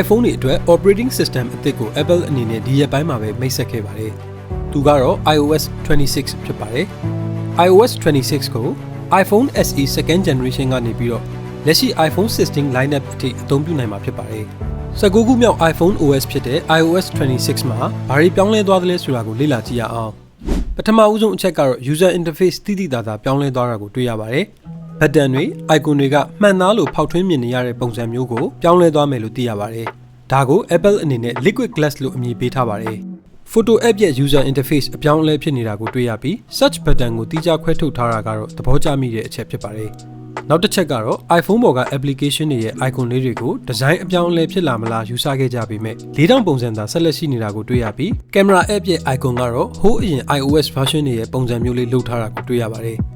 iPhone တွေအတွက် operating system အသစ်ကို Apple အနေနဲ့ဒီရက်ပိုင်းမှာပဲမိတ်ဆက်ခဲ့ပါတယ်။သူကတော့ iOS 26ဖြစ်ပါတယ်။ iOS 26ကို iPhone SE second generation ကနေပြီးတော့လက်ရှိ iPhone 16 lineup အထိအသုံးပြုနိုင်မှာဖြစ်ပါတယ်။19ခုမြောက် iPhone OS ဖြစ်တဲ့ iOS 26မှာဘာတွေပြောင်းလဲသွားသလဲဆိုတာကိုလေ့လာကြည့်ရအောင်။ပထမဦးဆုံးအချက်ကတော့ user interface တိတိတသာပြောင်းလဲသွားတာကိုတွေ့ရပါတယ်။ ဘတ်တန်တွေ icon တွေကမှန်သားလို့ဖောက်ထွင်းမြင်နေရတဲ့ပုံစံမျိုးကိုပြောင်းလဲသွားမယ်လို့သိရပါတယ်။ဒါကို Apple အနေနဲ့ Liquid Glass လို့အမည်ပေးထားပါတယ်။ Photo app ရဲ့ user interface အပြောင်းအလဲဖြစ်နေတာကိုတွေ့ရပြီး search button ကိုတိကျခွဲထုတ်ထားတာကတော့သဘောကျမိတဲ့အချက်ဖြစ်ပါတယ်။နောက်တစ်ချက်ကတော့ iPhone ပေါ်က application တွေရဲ့ icon လေးတွေကို design အပြောင်းအလဲဖြစ်လာမလားယူဆခဲ့ကြပေမဲ့၄တောင်ပုံစံသာဆက်လက်ရှိနေတာကိုတွေ့ရပြီး camera app ရဲ့ icon ကတော့ဟိုးအရင် iOS version တွေရဲ့ပုံစံမျိုးလေးလုပ်ထားတာကိုတွေ့ရပါတယ်။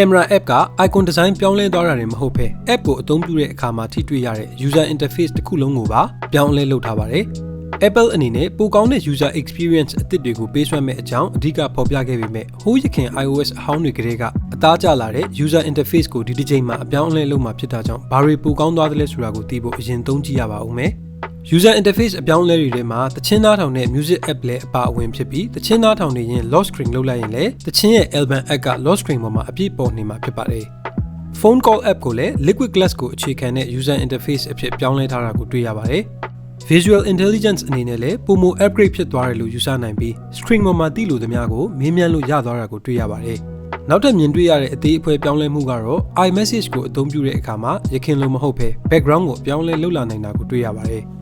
camera app က icon design ပြောင်းလဲသွားတာတွေမဟုတ်ဘဲ app ကိုအသုံးပြုတဲ့အခါမှာထိတွေ့ရတဲ့ user interface တစ်ခုလုံးကိုပါပြောင်းလဲလုပ်ထားပါတယ်။ Apple အနေနဲ့ပိုကောင်းတဲ့ user experience အသစ်တွေကိုပေးစွမ်းမဲ့အကြောင်းအဓိကဖော်ပြခဲ့ပေမဲ့ဟိုးရခင် iOS အဟောင်းတွေကတည်းကအသားကျလာတဲ့ user interface ကိုဒီတစ်ချိန်မှာအပြောင်းအလဲလုပ်မှာဖြစ်တာကြောင့်ဘာတွေပိုကောင်းသွားသလဲဆိုတာကိုသိဖို့အရင်သုံးကြည့်ရပါဦးမယ်။ user interface အပြောင်းအလဲတွေထဲမှာတချင်းသားထောင်တဲ့ music app လည်းအပါအဝင်ဖြစ်ပြီးတချင်းသားထောင်နေရင် lock screen လုပ်လိုက်ရင်လည်းတချင်းရဲ့ album app က lock screen ပေါ်မှာအပြည့်ပေါ်နေမှာဖြစ်ပါတယ်။ phone call app ကိုလည်း liquid glass ကိုအခြေခံတဲ့ user interface အဖြစ်ပြောင်းလဲထားတာကိုတွေ့ရပါတယ်။ visual intelligence အနေနဲ့လည်းပုံမ upgrade ဖြစ်သွားတယ်လို့ယူဆနိုင်ပြီး screen ပေါ်မှာသိလို့သမျှကိုမေးမြန်းလို့ရသွားတာကိုတွေ့ရပါတယ်။နောက်ထပ်မြင်တွေ့ရတဲ့အသေးအဖွဲပြောင်းလဲမှုကတော့ iMessage ကိုအသုံးပြုတဲ့အခါမှာရခင်လိုမဟုတ်ဘဲ background ကိုအပြောင်းလဲလုပ်လာနိုင်တာကိုတွေ့ရပါတယ်။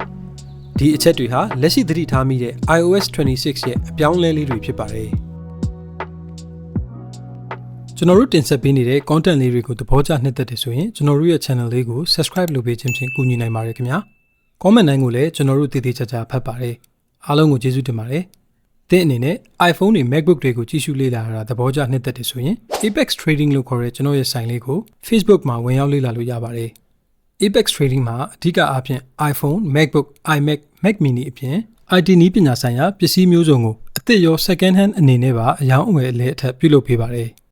ဒီအချက်တွေဟာလက်ရှိသတိထားမိတဲ့ iOS 26ရဲ့အပြောင်းလဲလေးတွေဖြစ်ပါတယ်။ကျွန်တော်တို့တင်ဆက်ပေးနေတဲ့ content လေးတွေကိုသဘောကျနှစ်သက်တယ်ဆိုရင်ကျွန်တော်တို့ရဲ့ channel လေးကို subscribe လုပ်ပေးခြင်းဖြင့်ကူညီနိုင်ပါတယ်ခင်ဗျာ။ comment တိုင်းကိုလည်းကျွန်တော်တို့တည်တည်ချာချာဖတ်ပါတယ်အားလုံးကိုကျေးဇူးတင်ပါတယ်သင်အနေနဲ့ iPhone တွေ MacBook တွေကိုကြည့်ရှုလေ့လာတာသဘောကျနှစ်သက်တယ်ဆိုရင် Apex Trading လို့ခေါ်တဲ့ကျွန်တော်ရဲ့ဆိုင်လေးကို Facebook မှာဝင်ရောက်လေ့လာလို့ရပါတယ် Apex Trading မှာအဓိကအားဖြင့် iPhone, MacBook, iMac, Mac mini အပြင် IT နည်းပညာဆိုင်ရာပစ္စည်းမျိုးစုံကိုအသစ်ရော second hand အနေနဲ့ပါအယောင်းအဝယ်အလဲအထက်ပြုလုပ်ပေးပါတယ်။